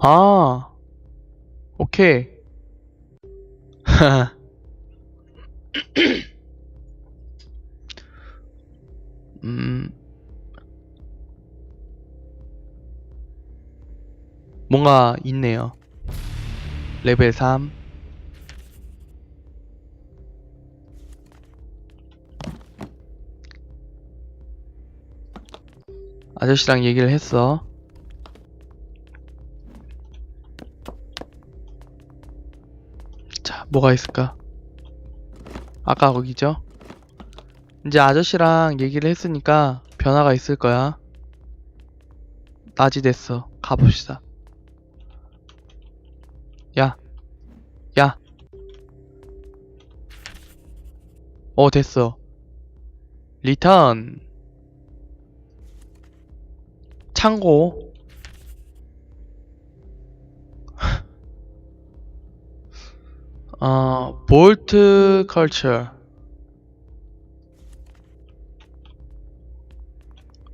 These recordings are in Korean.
아, 오케이. 음, 뭔가 있네요. 레벨 3. 아저씨랑 얘기를 했어. 뭐가 있을까? 아까 거기죠? 이제 아저씨랑 얘기를 했으니까 변화가 있을 거야. 낮이 됐어. 가봅시다. 야, 야. 어, 됐어. 리턴. 창고. 어, 볼트 컬처.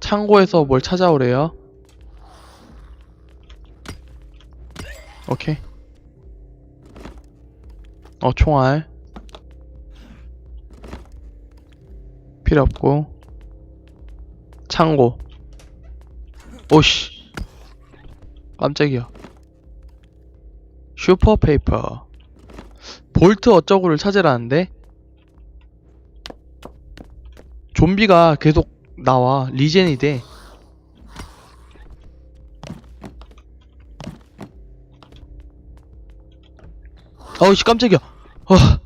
창고에서 뭘 찾아오래요? 오케이. 어, 총알. 필요 없고. 창고. 오씨. 깜짝이야. 슈퍼 페이퍼. 볼트 어쩌고를 찾으라는데? 좀비가 계속 나와. 리젠이 돼. 어우씨, 깜짝이야. 아,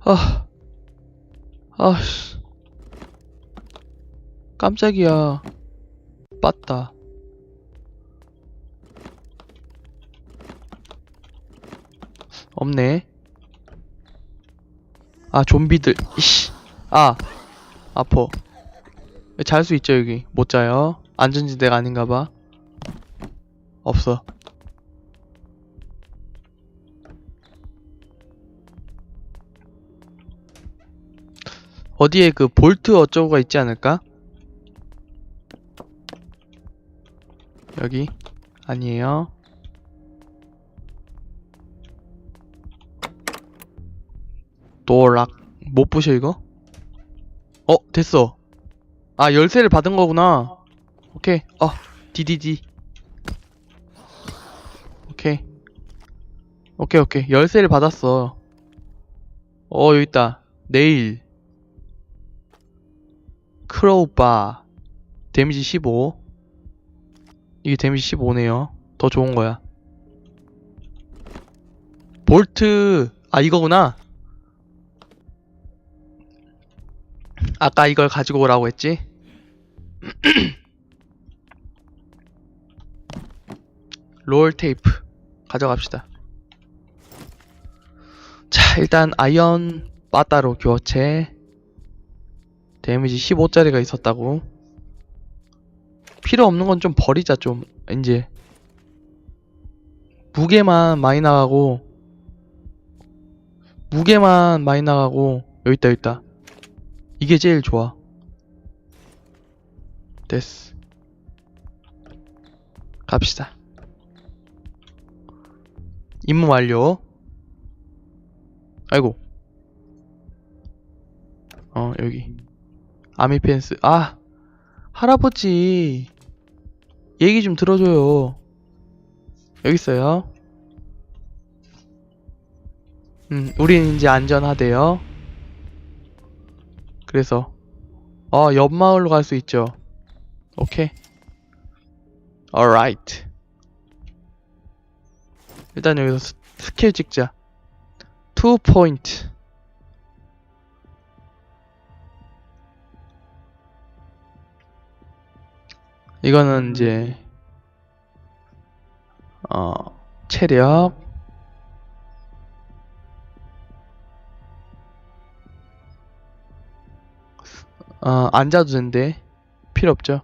아, 아씨. 깜짝이야. 빠따. 없네. 아, 좀비들. 이씨. 아, 아퍼. 잘 수 있죠, 여기. 못 자요. 안전지대가 아닌가 봐. 없어. 어디에 그 볼트 어쩌고가 있지 않을까? 여기 아니에요. 도락 못 부셔 이거? 어 됐어. 아 열쇠를 받은 거구나. 오케이. 어 디디디. 오케이. 오케이 오케이 열쇠를 받았어. 어 여기 있다. 내일. 크로우바 데미지 15 이게 데미지 15네요 더 좋은 거야 볼트 아 이거구나 아까 이걸 가지고 오라고 했지? 롤 테이프 가져갑시다. 자 일단 아이언 빠따로 교체. 데미지 15짜리가 있었다고. 필요 없는 건 좀 버리자 좀 이제. 무게만 많이 나가고 무게만 많이 나가고 여기 있다 여기 있다 이게 제일 좋아. 됐어. 갑시다. 임무 완료. 아이고. 어 여기. 아미펜스. 아 할아버지. 얘기 좀 들어줘요. 여기 있어요. 음 우린 이제 안전하대요 그래서 어 옆마을로 갈 수 있죠. 오케이. Alright. 일단 여기서 스, 스킬 찍자. 2 포인트 이거는 이제 어 체력 어 앉아도 된대 필요 없죠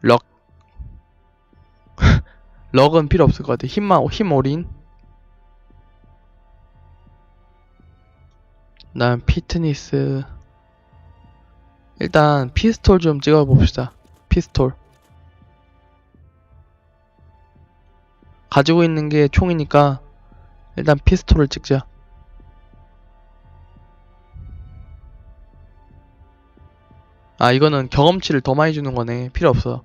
럭 럭은 필요 없을 것 같아 힘만 힘 올인 난 피트니스 일단 피스톨 좀 찍어 봅시다. 피스톨. 가지고 있는 게 총이니까 일단 피스톨을 찍자. 아, 이거는 경험치를 더 많이 주는 거네. 필요 없어.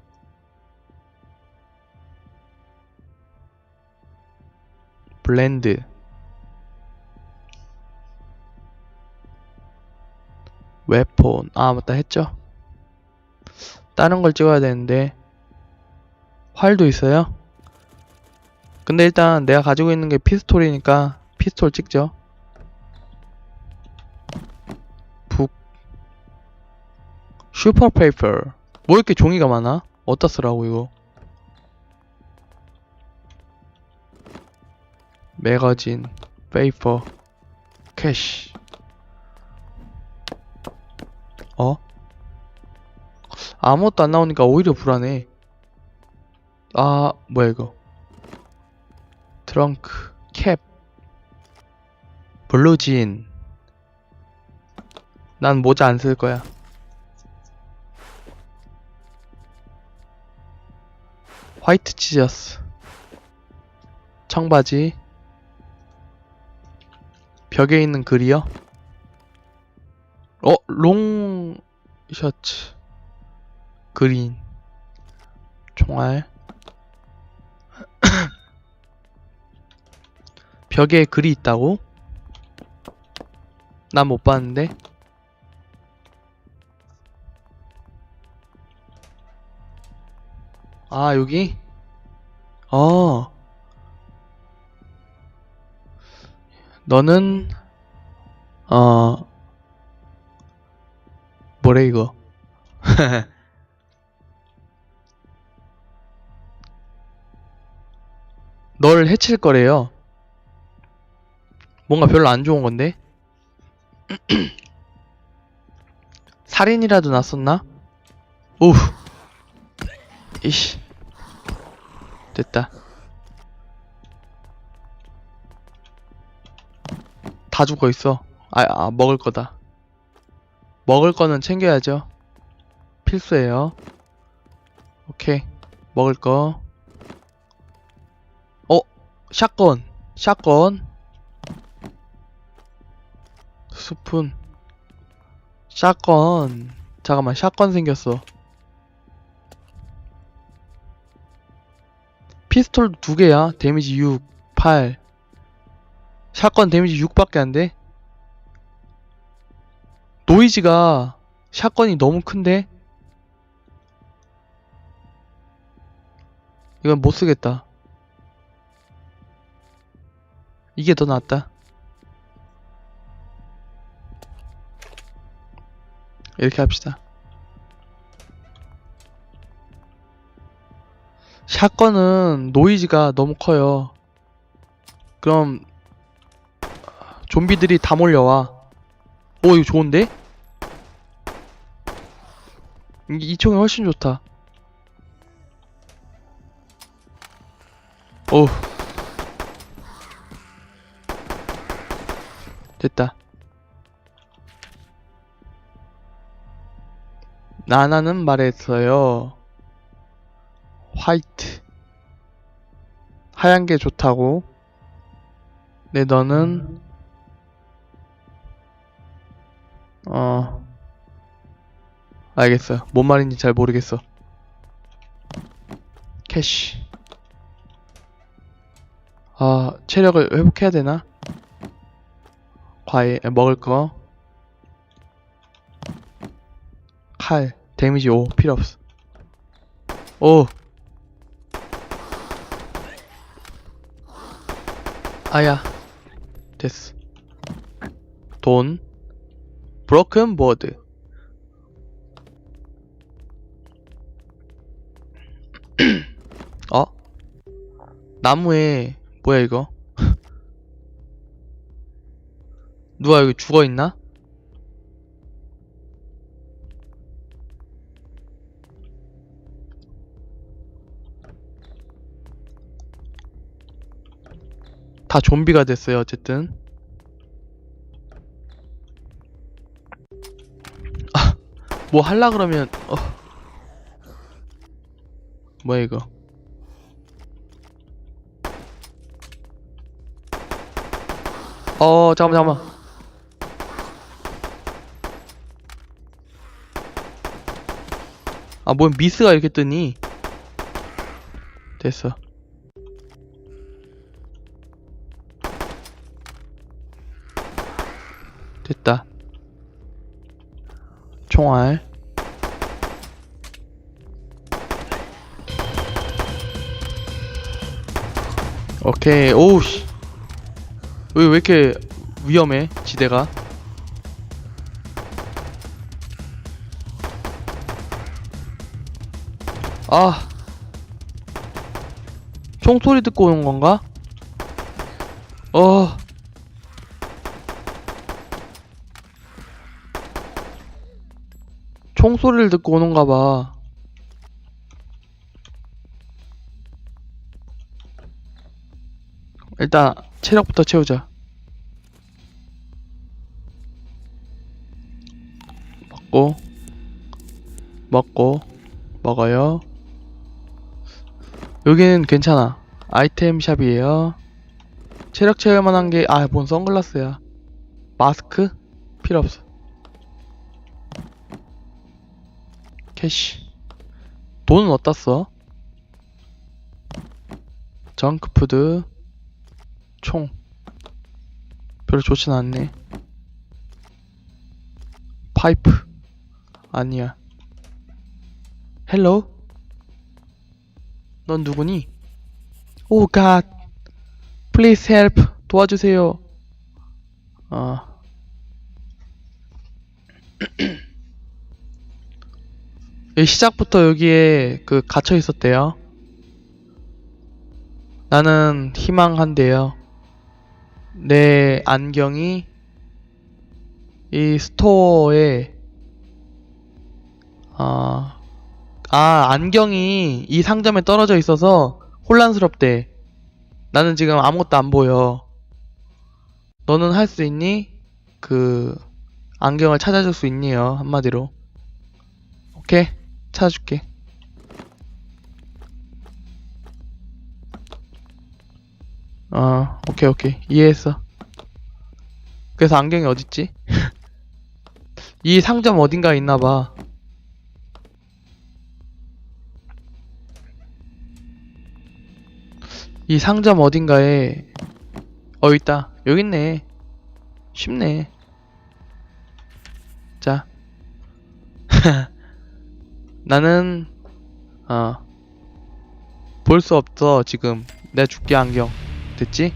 블렌드. 웨폰. 아, 맞다. 했죠? 다른 걸 찍어야 되는데. 활도 있어요? 근데 일단 내가 가지고 있는 게 피스톨이니까 피스톨 찍죠. 슈퍼 페이퍼. 뭐 이렇게 종이가 많아? 어디다 쓰라고 이거? 매거진, 페이퍼, 캐시. 어? 아무것도 안 나오니까 오히려 불안해. 아, 뭐야 이거? 트렁크, 캡, 블루진. 난 모자 안 쓸 거야. 화이트 치저스. 청바지. 벽에 있는 글이요? 어, 롱 셔츠. 그린. 총알. 벽에 글이 있다고? 난 못 봤는데. 아, 여기? 어. 너는, 어, 뭐래, 이거. 널 해칠 거래요. 뭔가 별로 안 좋은 건데? 살인이라도 났었나? 오우. 이씨. 됐다. 다 죽어 있어. 아, 아, 먹을 거다. 먹을 거는 챙겨야죠. 필수예요. 오케이. 먹을 거. 어, 샷건. 샷건. 스푼. 샷건. 잠깐만, 샷건 생겼어. 피스톨도 두 개야. 데미지 6, 8. 샷건 데미지 6밖에 안 돼. 노이즈가 샷건이 너무 큰데? 이건 못 쓰겠다. 이게 더 낫다. 이렇게 합시다. 샷건은 노이즈가 너무 커요. 그럼 좀비들이 다 몰려와. 오 이거 좋은데? 이, 이 총이 훨씬 좋다. 오. 됐다. 나나는 말했어요. 화이트. 하얀 게 좋다고. 네, 너는, 어, 알겠어요. 뭔 말인지 잘 모르겠어. 캐시. 아, 체력을 회복해야 되나? 과일, 에, 먹을 거. 칼, 데미지 5, 필요 없어. 오! 아야. 됐어. 돈. 브로큰 보드. 어? 나무에 뭐야 이거? 누가 여기 죽어 있나? 다 좀비가 됐어요 어쨌든. 아, 뭐 할라 그러면 어. 뭐야 이거? 어 잠깐만 잠깐만. 아뭔 미스가 이렇게 뜨니? 됐어 총알. 오케이 오우씨. 왜, 왜 이렇게 위험해 지대가? 아. 총소리 듣고 오는 건가? 어 총소리를 듣고 오는가 봐. 일단 체력부터 채우자. 먹고 먹고 먹어요. 여기는 괜찮아. 아이템 샵이에요. 체력 채울 만 한 게 아 뭔 선글라스야. 마스크? 필요 없어 캐시. 돈은 어디다 써? 정크푸드. 총. 별로 좋진 않네. 파이프. 아니야. 헬로? 넌 누구니? 오 갓. 플리즈 헬프. 도와주세요. 아 시작부터 여기에 그 갇혀 있었대요 나는 희망한대요 내 안경이 이 스토어에 아, 아 안경이 이 상점에 떨어져 있어서 혼란스럽대. 나는 지금 아무것도 안 보여. 너는 할 수 있니? 그 안경을 찾아줄 수 있니요? 한마디로. 오케이 찾아줄게. 어, 오케이, 오케이. 이해했어. 그래서 안경이 어딨지? 이 상점 어딘가에 있나봐. 이 상점 어딘가에, 어, 있다. 여기 있네. 쉽네. 자. 나는, 어, 볼 수 없어, 지금. 내 줄게, 안경. 됐지?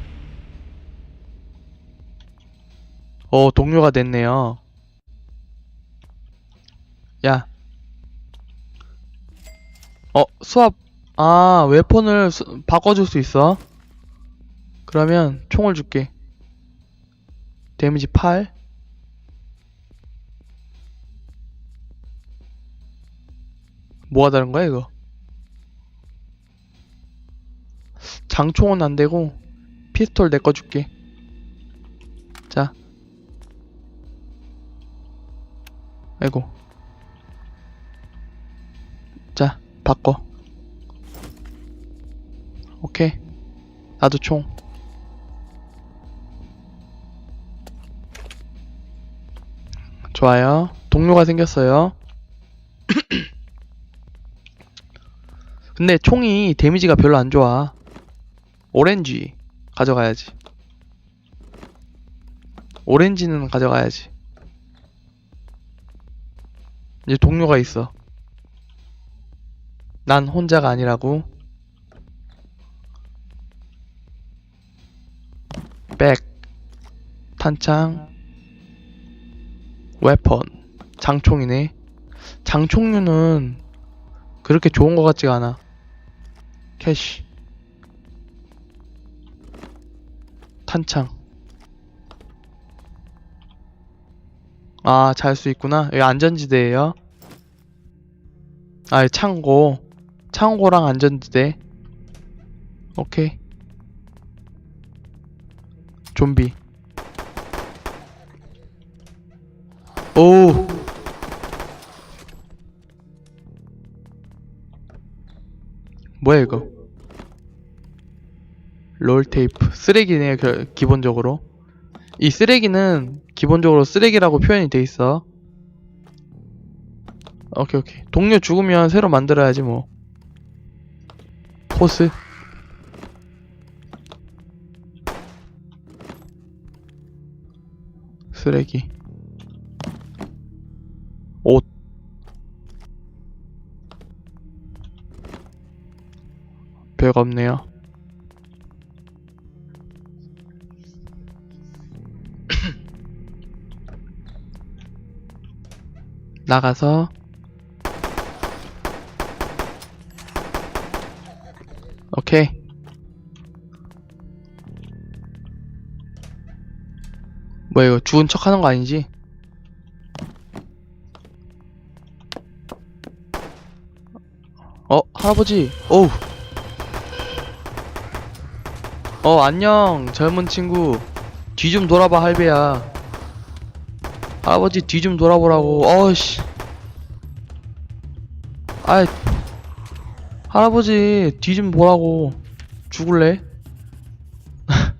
어, 동료가 됐네요. 야. 어, 수압. 아, 웨폰을 수- 바꿔줄 수 있어. 그러면 총을 줄게. 데미지 8. 뭐가 다른 거야, 이거? 장총은 안 되고, 피스톨 내 거 줄게. 자. 아이고. 자, 바꿔. 오케이. 나도 총. 좋아요. 동료가 생겼어요. 근데 총이 데미지가 별로 안 좋아. 오렌지 가져가야지. 오렌지는 가져가야지. 이제 동료가 있어. 난 혼자가 아니라고. 백, 탄창, 웨폰, 장총이네. 장총류는 그렇게 좋은 것 같지가 않아. 캐시, 탄창. 아, 잘 수 있구나. 여기 안전지대예요. 아, 창고. 창고랑 안전지대. 오케이. 좀비. 오. 뭐야 이거? 롤 테이프. 쓰레기네요 결- 기본적으로. 이 쓰레기는 기본적으로 쓰레기라고 표현이 돼 있어. 오케이 오케이. 동료 죽으면 새로 만들어야지 뭐. 포스. 쓰레기 별거 없네요. 나가서 오케이. 뭐야 이거 죽은 척 하는 거 아니지? 어 할아버지. 어우 어 안녕 젊은 친구. 뒤 좀 돌아봐 할배야. 할아버지 뒤 좀 돌아보라고. 어씨. 아이 할아버지 뒤 좀 보라고. 죽을래?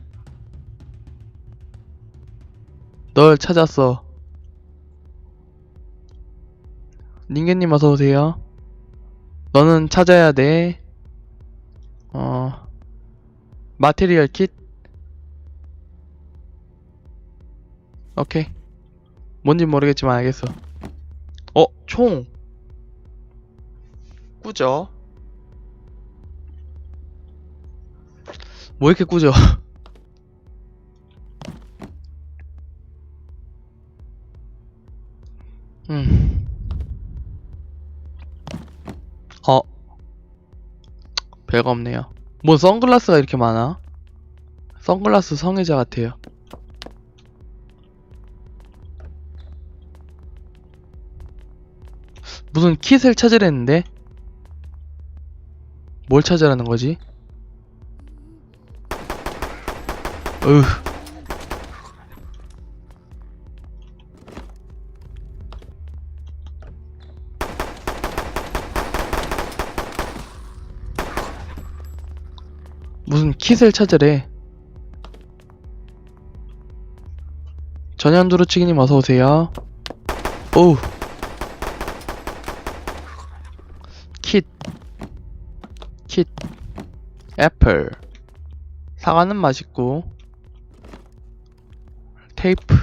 널 찾았어. 닌겐님 어서오세요. 너는 찾아야 돼. 어... 마테리얼 킷 오케이 뭔진 모르겠지만 알겠어. 어, 총. 꾸져. 뭐 이렇게 꾸져? 음. 어. 별거 없네요. 뭐 선글라스가 이렇게 많아? 선글라스 성애자 같아요. 무슨 킷을 찾으랬는데? 뭘 찾으라는 거지? 으. 무 킷을 찾으래? 전현두루 치기님 어서오세요. 오우. 킷, 킷, 애플. 사과는 맛있고, 테이프.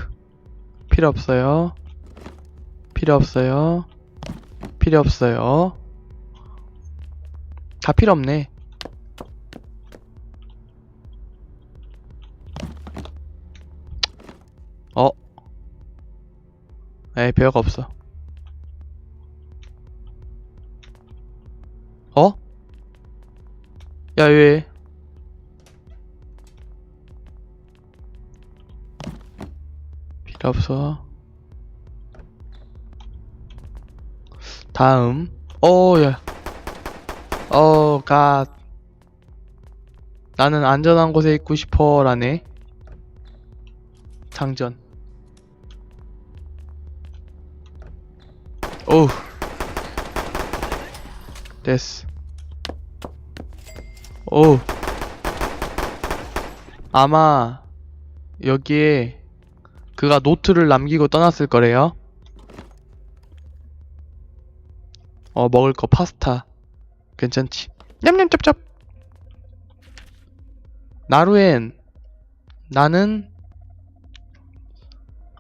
필요 없어요. 필요 없어요. 필요 없어요. 다 필요 없네. 에이, 별거 없어. 어? 야, 왜? 필요 없어. 다음. 어, 야. 어, 갓. 나는 안전한 곳에 있고 싶어, 라네. 장전. 오우. 됐어. 오. 아마 여기에 그가 노트를 남기고 떠났을 거래요. 어, 먹을 거 파스타. 괜찮지. 냠냠 짭짭. 나루엔 나는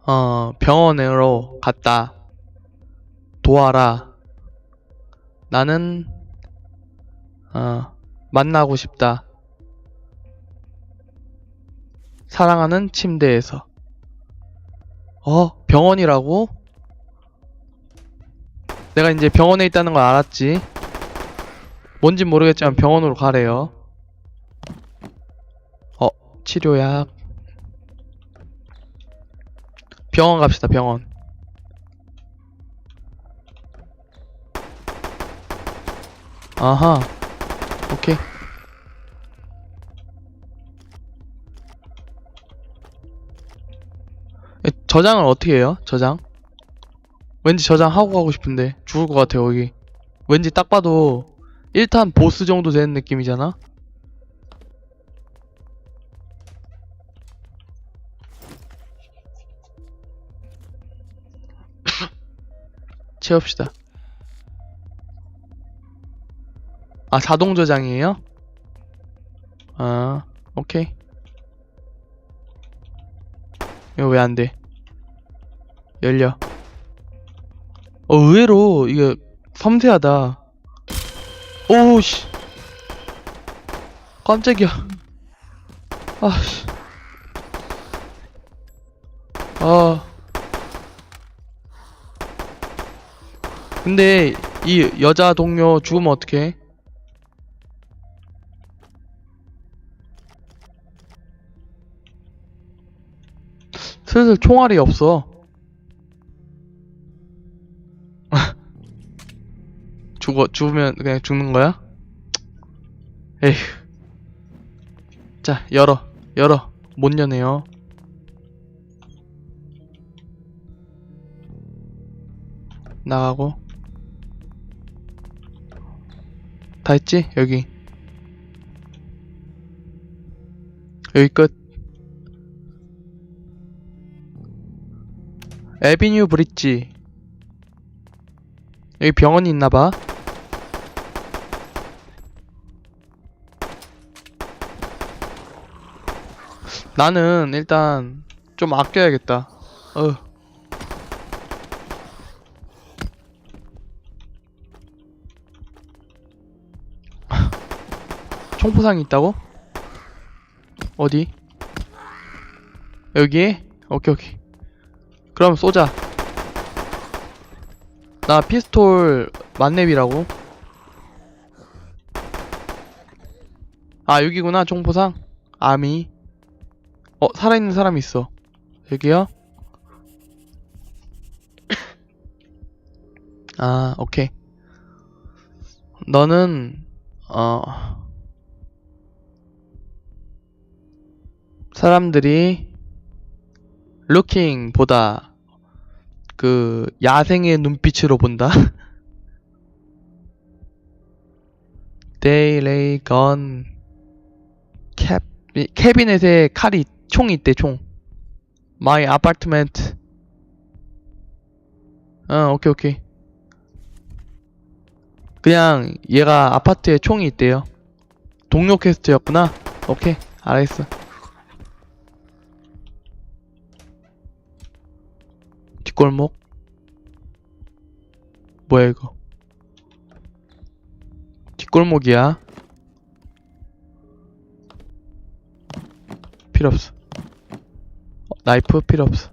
어, 병원으로 갔다. 도와라. 나는 어, 만나고 싶다. 사랑하는 침대에서. 어, 병원이라고? 내가 이제 병원에 있다는 걸 알았지. 뭔진 모르겠지만 병원으로 가래요. 어, 치료약. 병원 갑시다, 병원. 아하. 오케이. 에, 저장을 어떻게 해요? 저장? 왠지 저장하고 가고 싶은데 죽을 것 같아요 여기 왠지 딱 봐도 1탄 보스 정도 되는 느낌이잖아? 채웁시다. 아, 자동 저장이에요? 아, 오케이. 이거 왜 안 돼? 열려. 어, 의외로 이게 섬세하다. 오우씨. 깜짝이야. 아씨. 아. 근데 이 여자 동료 죽으면 어떡해? 슬슬 총알이 없어. 죽어 죽으면 그냥 죽는 거야? 에휴. 자 열어 열어 못 여네요. 나가고 다 했지 여기 여기 끝. 에비뉴 브릿지 여기 병원이 있나봐 나는 일단 좀 아껴야겠다 어 총포상이 있다고? 어디? 여기에? 오케이 오케이 그럼 쏘자. 나 피스톨 만렙이라고. 아 여기구나 총포상. 아미. 어 살아있는 사람 있어. 여기요? 아 오케이. 너는 어 사람들이 루킹 보다 그 야생의 눈빛으로 본다. They lay gun 캡 캐비넷에 칼이 총이 있대 총. My apartment. 어 오케이 오케이. 그냥 얘가 아파트에 총이 있대요. 동료 퀘스트였구나. 오케이 알겠어. 뒷골목? 뭐야 이거? 뒷골목이야? 필요 없어. 어, 나이프? 필요 없어.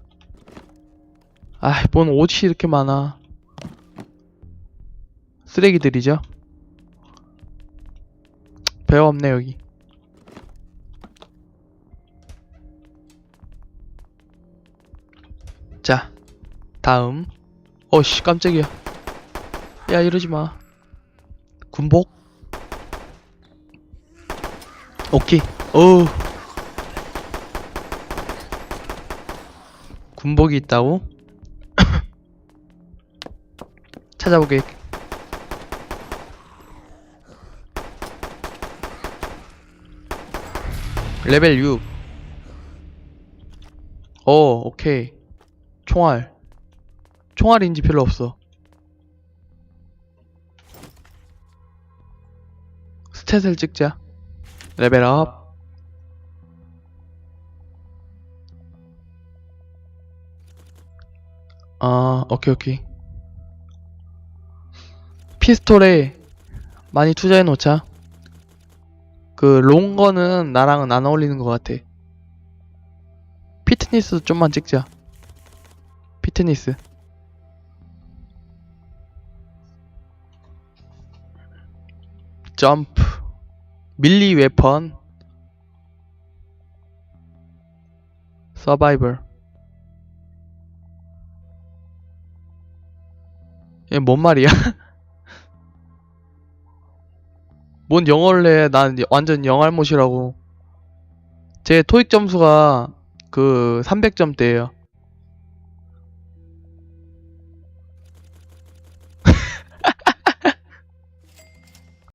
아이 뭔 옷이 이렇게 많아? 쓰레기들이죠? 배가 없네 여기. 자 다음. 어씨 깜짝이야. 야 이러지마. 군복? 오케이. 어우 군복이 있다고? 찾아보게. 레벨 6 어, 오케이. 총알. 총알 인지 별로 없어. 스탯을 찍자. 레벨업. 아, 오케이, 오케이. 피스톨에 많이 투자해 놓자. 그, 롱거는 나랑은 안 어울리는 것 같아. 피트니스 좀만 찍자. 피트니스. 점프. 밀리 웨펀. 서바이벌. 얘 뭔 말이야? 뭔 영어를 해. 난 완전 영알못이라고. 제 토익 점수가 그 300점대예요.